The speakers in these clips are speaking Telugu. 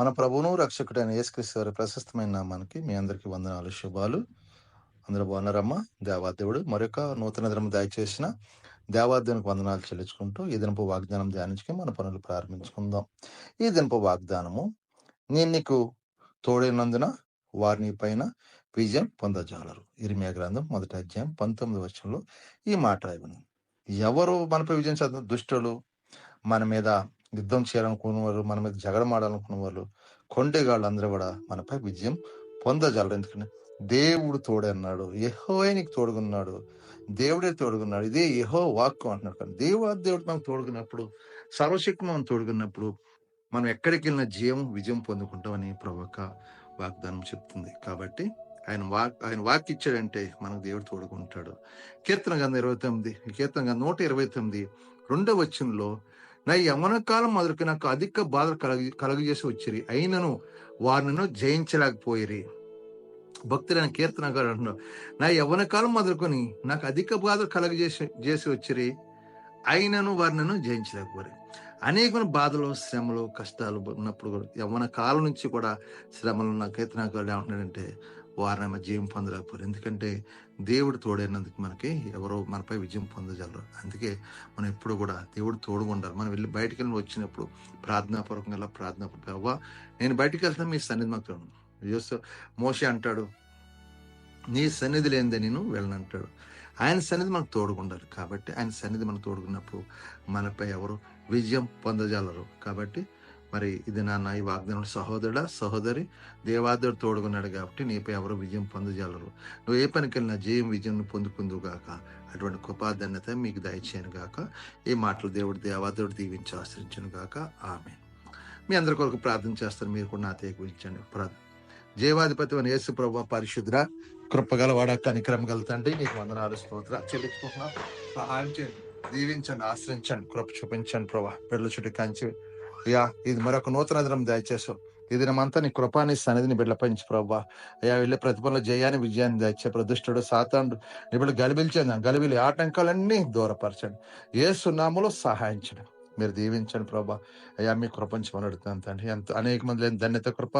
మన ప్రభువును రక్షకుడైన యేసుక్రీస్తు వారి ప్రశస్తమైన నామానికి మీ అందరికీ వందనాలు శుభాలు. అందరూ బాగున్నారమ్మా? దేవాదేవుడు మరొక నూతన దినం దయచేసిన దేవాదేవునికి వందనాలు చెల్లించుకుంటూ ఈ దినపు వాగ్దానం ధ్యానించుకుని మన పనులు ప్రారంభించుకుందాం. ఈ దినపు వాగ్దానము నేను నీకు తోడైనందున వారిని పైన విజయం పొందజాలరు. ఇరిమియా గ్రంథం మొదటి అధ్యాయం పంతొమ్మిది వర్షంలో ఈ మాట ఇవ్వను ఎవరు మనపై విజయం సాధించిన దుష్టులు మన మీద యుద్ధం చేయాలనుకున్న వాళ్ళు మన మీద జగడమాడాలనుకున్న వాళ్ళు కొండేగాళ్ళు అందరూ కూడా మనపై విజయం పొందజాలరు ఎందుకంటే దేవుడు తోడే అన్నాడు నీకు తోడుగున్నాడు దేవుడే తోడుగున్నాడు ఇదే యహో వాక్కు అంటున్నాడు. కానీ దేవా దేవుడు మనకు తోడుగున్నప్పుడు సర్వశక్తి మనం తోడుగున్నప్పుడు మనం ఎక్కడికి వెళ్ళిన జీవం విజయం పొందుకుంటామని ప్రవక వాగ్దానం చెప్తుంది. కాబట్టి ఆయన వాక్ ఆయన వాక్ ఇచ్చాడంటే మనకు దేవుడు తోడుకుంటాడు కీర్తన గంధ ఇరవై తొమ్మిది కీర్తన గంధ నూట ఇరవై తొమ్మిది రెండవ వచనంలో నా యమన కాలం మొదలుకి నాకు అధిక బాధలు కలగ కలుగజేసి వచ్చిరి. అయినను వారిని జయించలేకపోయిరి. భక్తులైన కీర్తన గారు అంటున్నారు నా యవ్వన కాలం మొదలుకొని నాకు అధిక బాధలు కలగజేసి చేసి వచ్చిరి. అయినను వారిని జయించలేకపోయి అనేక బాధలు శ్రమలు కష్టాలు ఉన్నప్పుడు కూడా యవ్వన కాలం నుంచి కూడా శ్రమలు ఉన్న నాకు గారు ఏమంటున్నాడంటే వారిని ఆమె జయం పొందలేకపోయారు ఎందుకంటే దేవుడు తోడైనందుకు మనకి ఎవరో మనపై విజయం పొందగలరు. అందుకే మనం ఎప్పుడు కూడా దేవుడు తోడుగా ఉండాలి. మనం వెళ్ళి బయటికి వెళ్ళి వచ్చినప్పుడు ప్రార్థనాపూర్వకంగా ప్రార్థనాపూర్వకంగా అవ్వ నేను బయటికి వెళ్తాను మీ సన్నిధి మాకు తోడు. మోసే అంటాడు నీ సన్నిధి లేనిదే నేను వెళ్ళను అంటాడు. ఆయన సన్నిధి మనకు తోడుకుండాలి కాబట్టి ఆయన సన్నిధి మనకు తోడుకున్నప్పుడు మనపై ఎవరు విజయం పొందజాలరు. కాబట్టి మరి ఇది నాన్న ఈ వాగ్దానం సహోదరుడా సహోదరి దేవాదుడు తోడుకున్నాడు కాబట్టి నీపై ఎవరు విజయం పొందజాలరు. నువ్వు ఏ పనికి వెళ్ళినా జయం విజయం పొందుకుందుగాక అటువంటి కృపాధన్యత మీకు దయచేయను గాక ఈ మాటలు దేవుడు దేవాదుడు దీవించి ఆశ్రయించను గాక ఆమె మీ అందరి కొరకు ప్రార్థన చేస్తారు మీరు కూడా నా తేకుంచండి ప్రార్థన. జీవాధిపతి అని యేసు ప్రభు పరిశుద్ర కృపగల వాడ కనికరం గల తండ్రి నీకు వందనాలు స్తోత్ర చెల్లించుకుంటున్నా. సహాయం చేయండి. దీవించండి ఆశ్రయించండి కృప చూపించండి ప్రభా. బిడ్డల చుట్టూ కంచి. అయ్యా ఇది మరొక నూతన దినం దయచేసు ఈ దినమంతా నీ కృపాని సన్నిధిని బిడ్డల పంచి ప్రభా. అయ్యా వెళ్ళే ప్రతిఫలంలో జయాన్ని విజయాన్ని దయచే ప్రదుష్టుడు సాతాండు నీ బిడ్డ గలిబిల్చండి గలిబిలి ఆటంకాలన్నీ దూరపరచండి. ఏ సున్నాములో సహాయించండి. మీరు దీవించండి ప్రభా. అయ్యా మీ కృపంచమని అడుగుతాను తండ్రి. ఎంత అనేక మంది లేని ధన్యత కృప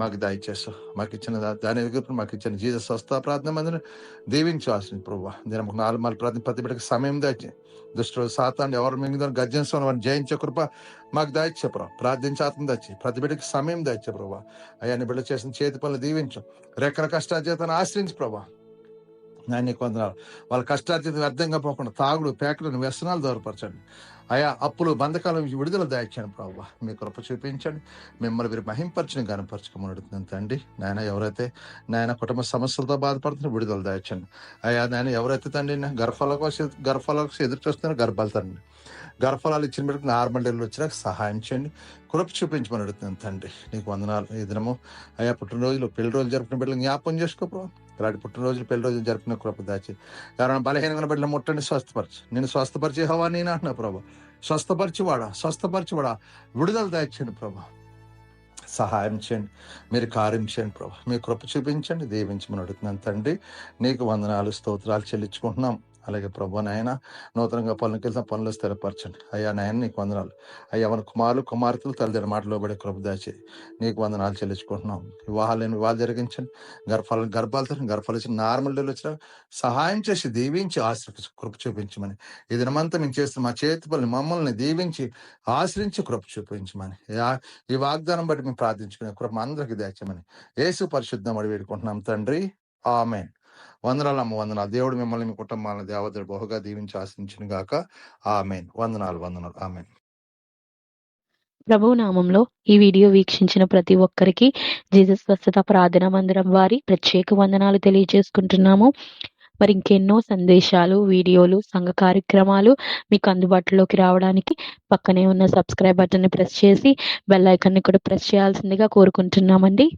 మాకు దయచేసు మాకు ఇచ్చిన దా- దాని కృప మాకు ఇచ్చిన జీవిత స్వస్థ ప్రార్థన మందిని దీవించు ఆశ్రయించి ప్రభా. నేను మాకు నాలుగు మాలు ప్రార్థన ప్రతి బిడ్డకి సమయం దాచి దుష్టుడు సాతాన్ని ఎవరు మింగుదో గర్జించుకుని వారిని జయించే కృప మాకు దాయిచ్చే ప్రభా. ప్రార్థించాత్మ దాచి ప్రతి బిడ్డకి సమయం దాయిచ్చే ప్రభా. అయ్యా నీ బిడ్డ చేసిన చేతి పనులు దీవించు. రెక్కల కష్టాచేతను ఆశ్రయించి ప్రభా. నేను నీకు వాళ్ళ కష్టార్జిత వ్యర్థంగా పోకుండా తాగుడు పేకలను వ్యసనాలు దూరపరచండి అయా అప్పులు బంధకాలం విడుదల దాయించండి ప్రభావ మీ కృప చూపించండి. మిమ్మల్ని మీరు మహింపరచని గనపరచుకోమని అడుగుతున్నాను తండ్రి. నాయన ఎవరైతే నాయన కుటుంబ సమస్యలతో బాధపడుతున్న విడుదల దాయించండి అయ్యా నాయన ఎవరైతే తండ్రి నా గర్భాల కోసం గర్భాల కోసం ఎదురు చూస్తున్నారో గర్భాలు తండ్రి. గర్భాలు ఇచ్చిన బిడ్డకు నార్మల్ డెలివరీ వచ్చినాక సహాయం చేయండి. కృప చూపించమని అడుగుతున్నాను తండ్రి. నీకు వందనాలు. ఈ దినము అయ్యా పుట్టినరోజులు పెళ్ళి రోజులు జరుపుకున్న బిడ్డలు జ్ఞాపం చేసుకో ప్రభావ ఇలాంటి పుట్టినరోజులు పెళ్ళి రోజులు జరుపుకున్న కృప దాచి. ఎవరైనా బలహీనంగా బిడ్డలు ముట్టండి స్వస్థపరచు. నేను స్వస్థపరిచే హవా నేను అంటున్నా ప్రభా. స్వస్థపరిచివాడా? స్వస్థపరిచివాడా? విడుదల దాచండి ప్రభా. సహాయం చేయండి. మీరు కార్యం చేయండి ప్రభా. మీ కృప చూపించండి. దీవించమని అడుగుతున్నాను తండ్రి. నీకు వందనాలు స్తోత్రాలు చెల్లించుకుంటున్నాం. అలాగే ప్రభు నాయన నూతనంగా పనులకు వెళ్తాం పనులు స్థిరపరచండి. అయ్యా నాయన నీకు వందనాలు. అయ్యా మన కుమారులు కుమార్తెలు తల్లిదండ్రుల మాటలో పడే కృప దాచి నీకు వందనాలు చెల్లించుకుంటున్నాం. వివాహాలు వివాహాలు జరిగించండి గర్భాలు గర్భాలు తెరచండి, గర్భాలు వచ్చిన నార్మల్ డెలివరీ వచ్చిన సహాయం చేసి దీవించి ఆశ్రయించి కృప చూపించమని. ఈ దినమంతా మేము చేస్తున్న మా చేతి పనులు మమ్మల్ని దీవించి ఆశ్రయించి కృప చూపించమని. ఈ వాగ్దానం బట్టి మేము ప్రార్థించుకునే కృప అందరికి దాచమని యేసు పరిశుద్ధం అడి వేడుకుంటున్నాం తండ్రి. ఆమెన్. వందనాలు అమ్మ వందనాలు. దేవుడు మిమ్మల్ని మీ కుటుంబాలను దేవతలు బహుగా దీవించి ఆశించిన గాక. ఆమెన్. వందనాలు వందనాలు. ఆమెన్. ప్రభు నామంలో ఈ వీడియో వీక్షించిన ప్రతి ఒక్కరికి జీసస్ స్వస్థత ప్రార్థన మందిరం వారి ప్రత్యేక వందనాలు తెలియజేసుకుంటున్నాము. మరి ఇంకెన్నో సందేశాలు వీడియోలు సంఘ కార్యక్రమాలు మీకు అందుబాటులోకి రావడానికి పక్కనే ఉన్న సబ్స్క్రైబ్ బటన్ ప్రెస్ చేసి బెల్ కూడా ప్రెస్ చేయాల్సిందిగా కోరుకుంటున్నామండి.